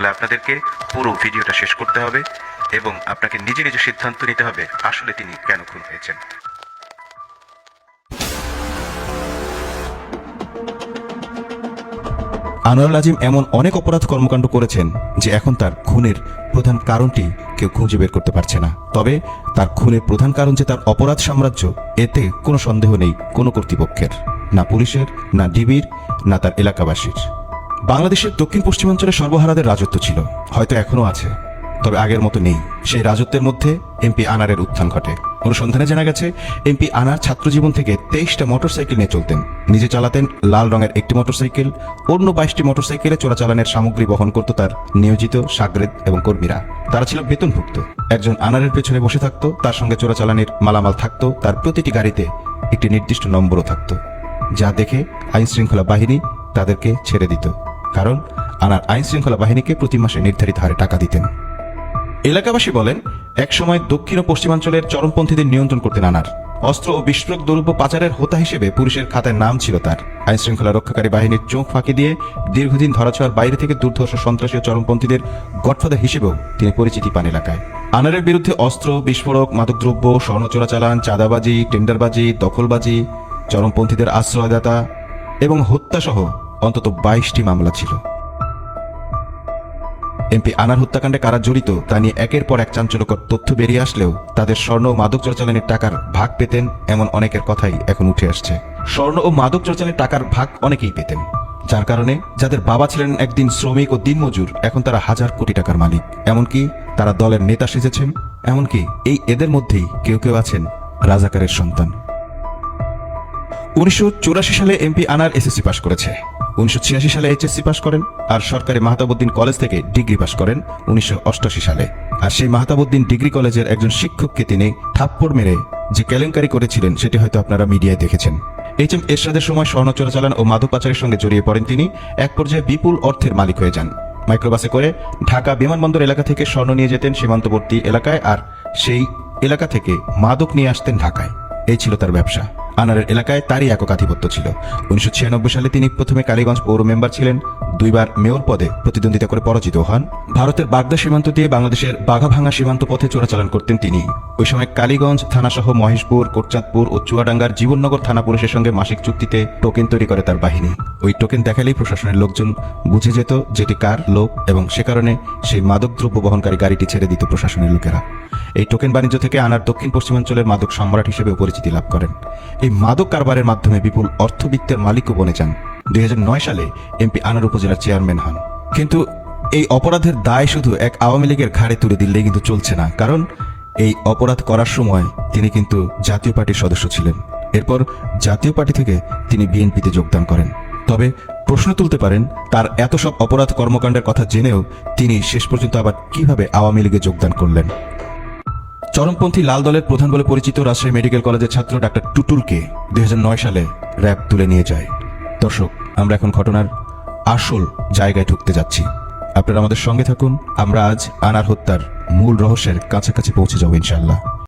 তাহলে আপনাদেরকে পুরো ভিডিওটা শেষ করতে হবে এবং আপনাকে নিজে নিজে সিদ্ধান্ত নিতে হবে আসলে তিনি কেন খুন হয়েছেন। আনোয়ারুল আজিম এমন অনেক অপরাধ কর্মকাণ্ড করেছেন যে এখন তার খুনের প্রধান কারণটি কেউ খুঁজে বের করতে পারছে না। তবে তার খুনের প্রধান কারণ যে তার অপরাধ সাম্রাজ্য, এতে কোনো সন্দেহ নেই কোনো কর্তৃপক্ষের। না পুলিশের, না ডিবির, না তার এলাকাবাসীর। বাংলাদেশের দক্ষিণ পশ্চিমাঞ্চলে সর্বহারাদের রাজত্ব ছিল, হয়তো এখনও আছে। তবে আগের মতো নেই। সেই রাজত্বের মধ্যে এমপি আনারের উত্থান ঘটে। অনুসন্ধানে জানা গেছে এমপি আনার ছাত্রজীবন থেকে তেইশটা মোটরসাইকেল নিয়ে চলতেন। নিজে চালাতেন লাল রঙের একটি মোটরসাইকেল, অন্য বাইশটি মোটরসাইকেলে চোরাচালানের সামগ্রী বহন করত তার নিয়োজিত সাগরেদ এবং কর্মীরা। তারা ছিল বেতনভুক্ত। একজন আনারের পেছনে বসে থাকতো, তার সঙ্গে চোরাচালানের মালামাল থাকতো, তার প্রতিটি গাড়িতে একটি নির্দিষ্ট নম্বরও থাকতো, যা দেখে আইন শৃঙ্খলা বাহিনী তাদেরকে ছেড়ে দিত। কারণ আনার আইন শৃঙ্খলা বাহিনীকে প্রতি মাসে নির্ধারিত হারে টাকা দিতেন। এলাকাবাসী বলেন, একসময় দক্ষিণ ও পশ্চিমাঞ্চলের চরমপন্থীদের নিয়ন্ত্রণ করতেন আনার। অস্ত্র ও বিস্ফোরক দ্রব্য পাচারের হোতা হিসেবে পুলিশের খাতায় নাম ছিল তার। আইন শৃঙ্খলা রক্ষাকারী বাহিনীর চোখ ফাঁকি দিয়ে দীর্ঘদিন ধরাছোঁয়ার বাইরে থেকে দুর্ধর্ষ সন্ত্রাসী ও চরমপন্থীদের গডফাদার হিসেবেও তিনি পরিচিতি পান এলাকায়। আনারের বিরুদ্ধে অস্ত্র, বিস্ফোরক মাদকদ্রব্য স্বর্ণ চোরাচালান, চাঁদাবাজি, টেন্ডারবাজি, দখলবাজি, চরমপন্থীদের আশ্রয়দাতা এবং হত্যাসহ অন্তত বাইশটি মামলা ছিল। এমপি আনার হত্যাকাণ্ডে কারা জড়িত তা নিয়ে একের পর এক চাঞ্চল্যকর তথ্য বেরিয়ে আসলেও তাদের স্বর্ণ ও মাদক চোরাচালানের টাকার ভাগ পেতেন এমন অনেকের কথাই এখন উঠে আসছে। স্বর্ণ ও মাদক চোরাচালানের টাকার ভাগ অনেকেই পেতেন, যার কারণে যাদের বাবা ছিলেন একদিন শ্রমিক ও দিনমজুর, এখন তারা হাজার কোটি টাকার মালিক। এমনকি তারা দলের নেতা সেজেছেন, এমনকি এই এদের মধ্যেই কেউ কেউ আছেন রাজাকারের সন্তান। উনিশশো চুরাশি সালে এমপি আনার এসএসসি পাশ করেছে। উনিশশো সালে এইচএসসি পাশ করেন আর সরকারি মাহতাবুদ্দিন কলেজ থেকে ডিগ্রি পাশ করেন উনিশশো অষ্টআশি সালে। আর সেই মাহতাবুদ্দিন ডিগ্রি কলেজের একজন শিক্ষককে তিনি থাপ্পড় মেরে যে কেলেঙ্কারি করেছিলেন সেটি হয়তো আপনারা মিডিয়ায় দেখেছেন। এইচ এম এরশাদের সময় স্বর্ণ চোরাচালান ও মাদক পাচারের সঙ্গে জড়িয়ে পড়েন তিনি। এক পর্যায়ে বিপুল অর্থের মালিক হয়ে যান। মাইক্রোবাসে করে ঢাকা বিমানবন্দর এলাকা থেকে স্বর্ণ নিয়ে যেতেন সীমান্তবর্তী এলাকায় আর সেই এলাকা থেকে মাদক নিয়ে আসতেন ঢাকায়। এই ছিল তার ব্যবসা। আনারের এলাকায় তারই একক আধিপত্য ছিল। উনিশশো ছিয়ানব্বই সালে তিনি প্রথমে কালীগঞ্জ পৌর মেম্বার ছিলেন, দুইবার মেয়র পদে প্রতিদ্বন্দ্বিতা করে পরাজিত হন। ভারতের বাগদা সীমান্ত দিয়ে বাংলাদেশের বাঘাভাঙা সীমান্ত পথে চোরাচালান করতেন তিনি। ওই সময় কালীগঞ্জ থানাসহ মহেশপুর, কোটচাঁদপুর ও চুয়াডাঙ্গার জীবননগর থানা পুলিশের সঙ্গে মাসিক চুক্তিতে টোকেন তৈরি করে তার বাহিনী। ওই টোকেন দেখালেই প্রশাসনের লোকজন বুঝে যেত যেটি কার লোক এবং সে কারণে সেই মাদকদ্রব্য বহনকারী গাড়িটি ছেড়ে দিত প্রশাসনের লোকেরা। এই টোকেন বাণিজ্য থেকে আনার দক্ষিণ পশ্চিমাঞ্চলের মাদক সম্রাট হিসেবে পরিচিতি লাভ করেন। এই মাদক কারবারের মাধ্যমে বিপুল অর্থবিত্তের মালিকও বনে যান। দুই সালে এমপি আনার উপজেলার চেয়ারম্যান হন। কিন্তু এই অপরাধের দায় শুধু এক আওয়ামী লীগের ঘাড়ে তুলে দিলেই কিন্তু চলছে না, কারণ এই অপরাধ করার সময় তিনি কিন্তু জাতীয় পার্টির সদস্য ছিলেন। এরপর জাতীয় পার্টি থেকে তিনি বিএনপিতে যোগদান করেন। তবে প্রশ্ন তুলতে পারেন, তার এত সব অপরাধ কর্মকাণ্ডের কথা জেনেও তিনি শেষ পর্যন্ত আবার কীভাবে আওয়ামী লীগে যোগদান করলেন? চরমপন্থী লাল দলের প্রধান বলে পরিচিত রাজশাহী মেডিকেল কলেজের ছাত্র ডাক্তার টুটুলকে দুই হাজার নয় সালে র্যাব তুলে নিয়ে যায়। দর্শক, আমরা এখন ঘটনার আসল জায়গায় ঢুকতে যাচ্ছি। আপনারা আমাদের সঙ্গে থাকুন। আমরা আজ আনার হত্যার মূল রহস্যের কাছাকাছি পৌঁছে যাব ইনশাল্লাহ